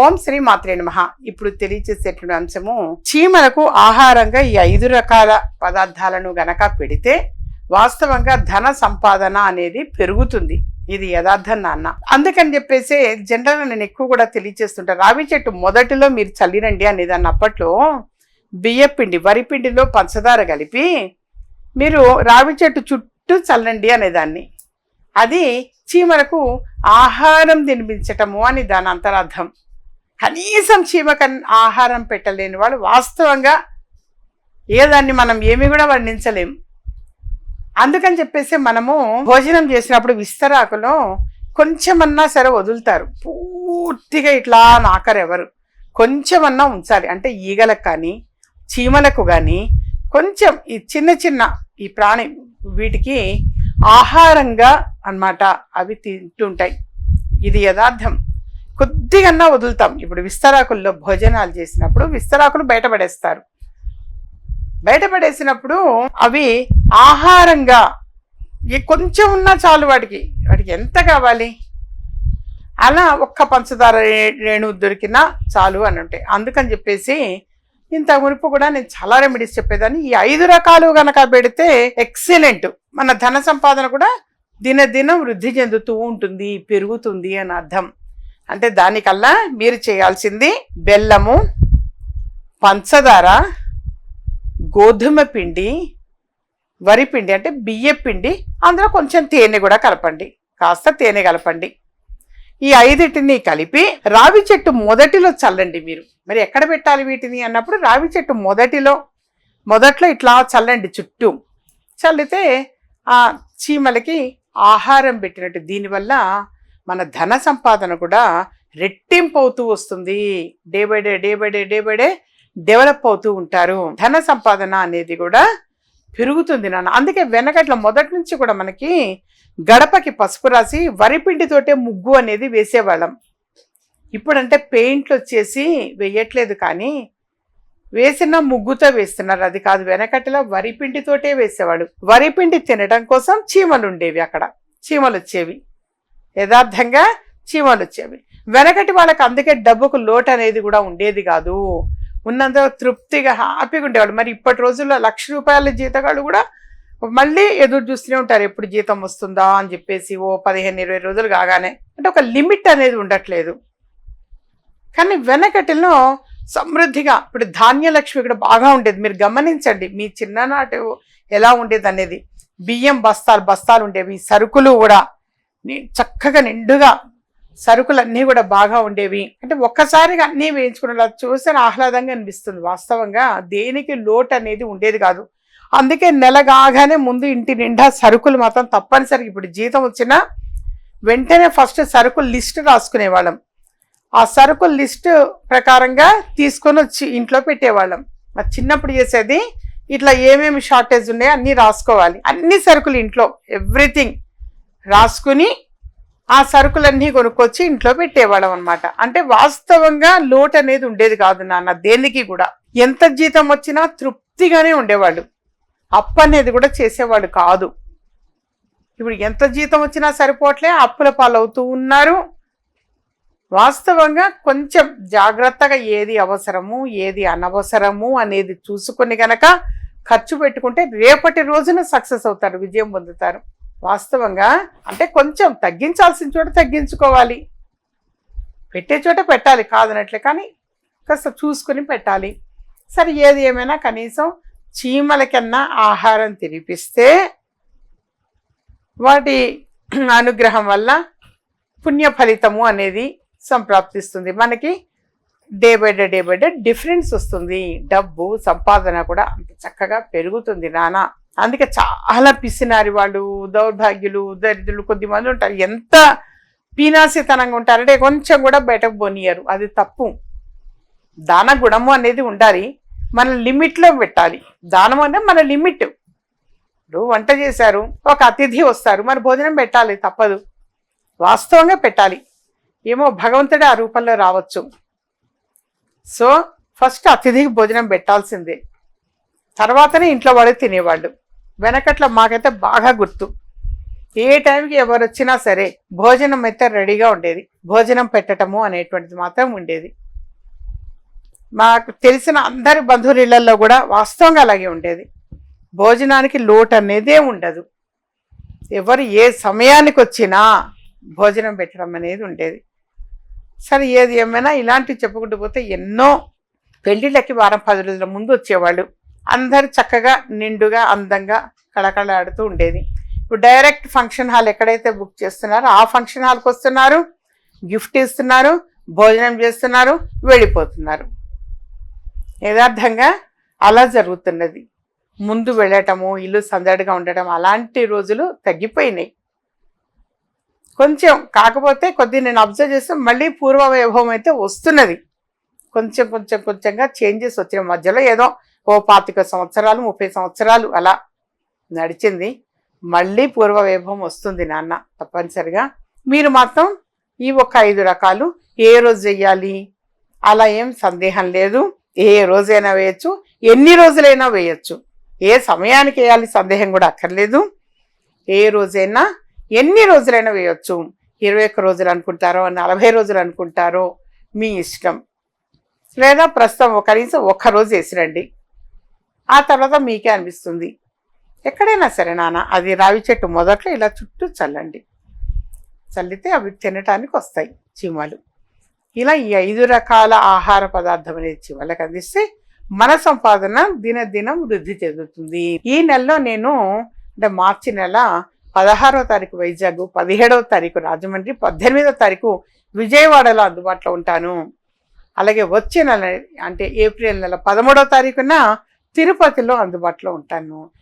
ఓం శ్రీ మాత్రే నమ. ఇప్పుడు తెలియచేసేటువంటి అంశము చీమలకు ఆహారంగా ఈ ఐదు రకాల పదార్థాలను గనక పెడితే వాస్తవంగా ధన సంపాదన అనేది పెరుగుతుంది. ఇది యథార్థం నాన్న. అందుకని చెప్పేసి జనరల్గా నేను ఎక్కువ కూడా తెలియచేస్తుంటా. రావి చెట్టు మొదటిలో మీరు చల్లిరండి అనేది అన్నప్పట్లో బియ్యపిండి వరిపిండిలో పంచదార కలిపి మీరు రావి చెట్టు చుట్టూ చల్లండి అనేదాన్ని. అది చీమలకు ఆహారం తినిపించటము అని దాని అంతరార్థం. కనీసం చీమక ఆహారం పెట్టలేని వాళ్ళు వాస్తవంగా ఏదాన్ని మనం ఏమి కూడా వర్ణించలేము అందుకని చెప్పేసి మనము భోజనం చేసినప్పుడు విస్తరాకులో కొంచెమన్నా సరే వదులుతారు. పూర్తిగా ఇట్లా నాకరు ఎవరు. కొంచెమన్నా ఉంచాలి. అంటే ఈగలకు కానీ చీమలకు కానీ కొంచెం ఈ చిన్న చిన్న ఈ ప్రాణి వీటికి ఆహారంగా అన్నమాట అవి తింటుంటాయి. ఇది యథార్థం. కొద్దిగన్నా వదులుతాం. ఇప్పుడు విస్తరాకుల్లో భోజనాలు చేసినప్పుడు విస్తరాకులు బయటపడేస్తారు. బయటపడేసినప్పుడు అవి ఆహారంగా ఈ కొంచెం ఉన్నా చాలు వాటికి. వాటికి ఎంత కావాలి? అలా ఒక్క పంచదార రేణువు రేణు దొరికినా చాలు అని ఉంటాయి. అందుకని చెప్పేసి ఇంత మునుపు కూడా నేను చాలా రెమెడీస్ చెప్పేదాన్ని. ఈ ఐదు రకాలు కనుక పెడితే ఎక్సలెంట్. మన ధన సంపాదన కూడా దినదినం వృద్ధి చెందుతూ ఉంటుంది పెరుగుతుంది అని అర్థం. అంటే దానికల్లా మీరు చేయాల్సింది బెల్లము పంచదార గోధుమ పిండి వరి పిండి అంటే బియ్య పిండి అందులో కొంచెం తేనె కూడా కలపండి. కాస్త తేనె కలపండి. ఈ ఐదిటిని కలిపి రావి చెట్టు మొదటిలో చల్లండి మీరు. మరి ఎక్కడ పెట్టాలి వీటిని అన్నప్పుడు రావి చెట్టు మొదటిలో మొదట్లో ఇట్లా చల్లండి చుట్టూ. చల్లితే ఆ చీమలకి ఆహారం పెట్టినట్టు దీనివల్ల మన ధన సంపాదన కూడా రెట్టింపు అవుతూ వస్తుంది. Day by day day by day day by day develop అవుతూ ఉంటారు. ధన సంపాదన అనేది కూడా పెరుగుతుంది నాన్న. అందుకే వెనకట్ల మొదటి నుంచి కూడా మనకి గడపకి పసుపు రాసి వరిపిండితోటే ముగ్గు అనేది వేసేవాళ్ళం. ఇప్పుడంటే పెయింట్లు వచ్చేసి వేయట్లేదు కానీ వేసిన ముగ్గుతో వేస్తున్నారు. అది కాదు వెనకటిలో వరిపిండితోటే వేసేవాళ్ళు. వరిపిండి తినడం కోసం చీమలు ఉండేవి అక్కడ. చీమలు వచ్చేవి. యథార్థంగా చీమలు వచ్చేవి వెనకటి వాళ్ళకి అందుకే డబ్బుకు లోటు అనేది కూడా ఉండేది కాదు. ఉన్నంత తృప్తిగా హ్యాపీగా ఉండేవాళ్ళు. మరి ఇప్పటి రోజుల్లో లక్ష రూపాయల జీతగాళ్ళు కూడా మళ్ళీ ఎదురు చూస్తూనే ఉంటారు. ఎప్పుడు జీతం వస్తుందా అని చెప్పేసి ఓ పదిహేను ఇరవై రోజులు కాగానే. అంటే ఒక లిమిట్ అనేది ఉండట్లేదు. కానీ వెనకటిలో సమృద్ధిగా ఇప్పుడు ధాన్యలక్ష్మి ఇక్కడ బాగా ఉండేది. మీరు గమనించండి మీ చిన్ననాటి ఎలా ఉండేది అనేది బియ్యం బస్తాలు బస్తాలు ఉండేవి. సరుకులు కూడా చక్కగా నిండుగా సరుకులన్నీ కూడా బాగా ఉండేవి. అంటే ఒక్కసారిగా అన్నీ వేయించుకునేలా చూస్తే ఆహ్లాదంగా అనిపిస్తుంది. వాస్తవంగా దేనికి లోటు అనేది ఉండేది కాదు. అందుకే నెల కాగానే ముందు ఇంటి నిండా సరుకులు మాత్రం తప్పనిసరిగా ఇప్పుడు జీతం వచ్చినా వెంటనే ఫస్ట్ సరుకులు లిస్ట్ రాసుకునేవాళ్ళం. ఆ సరుకుల లిస్ట్ ప్రకారంగా తీసుకొని వచ్చి ఇంట్లో పెట్టేవాళ్ళం. మరి చిన్నప్పుడు చేసేది ఇట్లా ఏమేమి షార్టేజ్ ఉన్నాయో అన్నీ రాసుకోవాలి. అన్ని సరుకులు ఇంట్లో. ఎవ్రీథింగ్ రాసుకుని ఆ సరుకులన్నీ కొనుక్కొచ్చి ఇంట్లో పెట్టేవాళ్ళం అనమాట అంటే వాస్తవంగా లోటు అనేది ఉండేది కాదు నాన్న దేనికి కూడా. ఎంత జీతం వచ్చినా తృప్తిగానే ఉండేవాళ్ళు. అప్పు అనేది కూడా చేసేవాళ్ళు కాదు. ఇప్పుడు ఎంత జీతం వచ్చినా సరిపోవట్లే అప్పుల పాలవుతూ ఉన్నారు. వాస్తవంగా కొంచెం జాగ్రత్తగా ఏది అవసరము ఏది అనవసరము అనేది చూసుకొని గనక ఖర్చు పెట్టుకుంటే రేపటి రోజున సక్సెస్ అవుతారు విజయం పొందుతారు. వాస్తవంగా అంటే కొంచెం తగ్గించాల్సిన చోట తగ్గించుకోవాలి. పెట్టే చోట పెట్టాలి కాదనట్లే కానీ కాస్త చూసుకుని పెట్టాలి. సరే ఏది ఏమైనా కనీసం చీమలకన్నా ఆహారం తినిపిస్తే వాటి అనుగ్రహం వల్ల పుణ్య ఫలితము అనేది సంప్రాప్తిస్తుంది. మనకి day by day day by day difference వస్తుంది. డబ్బు సంపాదన కూడా అంత చక్కగా పెరుగుతుంది నానా. అందుకే చాలా పిసినారి వాళ్ళు దౌర్భాగ్యులు దరిద్రులు కొద్దిమంది ఉంటారు. ఎంత పీనాసితనంగా ఉంటారంటే కొంచెం కూడా బయటకు పోనీయరు. అది తప్పు. దాన గుణము అనేది ఉండాలి. మన లిమిట్లో పెట్టాలి. దానం అనేది మన లిమిట్. ఇప్పుడు వంట చేశారు ఒక అతిథి వస్తారు మరి భోజనం పెట్టాలి తప్పదు. వాస్తవంగా పెట్టాలి. ఏమో భగవంతుడే ఆ రూపంలో రావచ్చు. సో ఫస్ట్ అతిథికి భోజనం పెట్టాల్సిందే. తర్వాతనే ఇంట్లో వాళ్ళు తినేవాళ్ళు. వెనకట్ల మాకైతే బాగా గుర్తు. ఏ టైంకి ఎవరు వచ్చినా సరే భోజనం అయితే రెడీగా ఉండేది. భోజనం పెట్టడము అనేటువంటిది మాత్రం ఉండేది. మాకు తెలిసిన అందరి బంధువుల ఇళ్ళలో కూడా వాస్తవంగా అలాగే ఉండేది. భోజనానికి లోటు అనేదే ఉండదు. ఎవరు ఏ సమయానికి వచ్చినా భోజనం పెట్టడం అనేది ఉండేది. సరే ఏది ఏమైనా ఇలాంటివి చెప్పుకుంటూ పోతే ఎన్నో పెళ్ళిళ్ళకి వారం పది రోజుల ముందు వచ్చేవాళ్ళు. అందరు చక్కగా నిండుగా అందంగా కళకళాడుతూ ఉండేది. ఇప్పుడు డైరెక్ట్ ఫంక్షన్ హాల్ ఎక్కడైతే బుక్ చేస్తున్నారో ఆ ఫంక్షన్ హాల్కి వస్తున్నారు గిఫ్ట్ ఇస్తున్నారు భోజనం చేస్తున్నారు వెళ్ళిపోతున్నారు. యథార్థంగా అలా జరుగుతున్నది. ముందు వెళ్ళటము ఇల్లు సందడిగా ఉండటం అలాంటి రోజులు తగ్గిపోయినాయి. కొంచెం కాకపోతే కొద్ది నేను అబ్జర్వ్ చేస్తే మళ్ళీ పూర్వ వైభవం అయితే వస్తున్నది. కొంచెం కొంచెం కొంచెంగా చేంజెస్ వచ్చిన మధ్యలో ఏదో ఓ పాతిక సంవత్సరాలు ముప్పై సంవత్సరాలు అలా నడిచింది. మళ్ళీ పూర్వ వైభవం వస్తుంది నాన్న తప్పనిసరిగా. మీరు మాత్రం ఈ ఒక ఐదు రకాలు ఏ రోజు చెయ్యాలి? అలా ఏం సందేహం లేదు. ఏ రోజైనా వేయచ్చు ఎన్ని రోజులైనా వేయచ్చు. ఏ సమయానికి వేయాలి సందేహం కూడా అక్కర్లేదు. ఏ రోజైనా ఎన్ని రోజులైనా వేయచ్చు. ఇరవై ఒక్క రోజులు అనుకుంటారో నలభై రోజులు అనుకుంటారో మీ ఇష్టం. లేదా ప్రస్తుతం కనీసం ఒక్క రోజు వేసిరండి. ఆ తర్వాత మీకే అనిపిస్తుంది. ఎక్కడైనా సరే నాన్న అది రావి చెట్టు మొదట్లో ఇలా చుట్టూ చల్లండి. చల్లితే అవి తినటానికి వస్తాయి చీమలు. ఇలా ఈ ఐదు రకాల ఆహార పదార్థం అనేది చీమలకు అందిస్తే మన సంపాదన దినదినం వృద్ధి చెందుతుంది. ఈ నెలలో నేను అంటే మార్చి నెల పదహారవ తారీఖు వైజాగ్ పదిహేడవ తారీఖు రాజమండ్రి పద్దెనిమిదవ తారీఖు విజయవాడలో అందుబాటులో ఉంటాను. అలాగే వచ్చే నెల అంటే ఏప్రిల్ నెల పదమూడవ తారీఖున తిరుపతిలో అందుబాటులో ఉంటాను.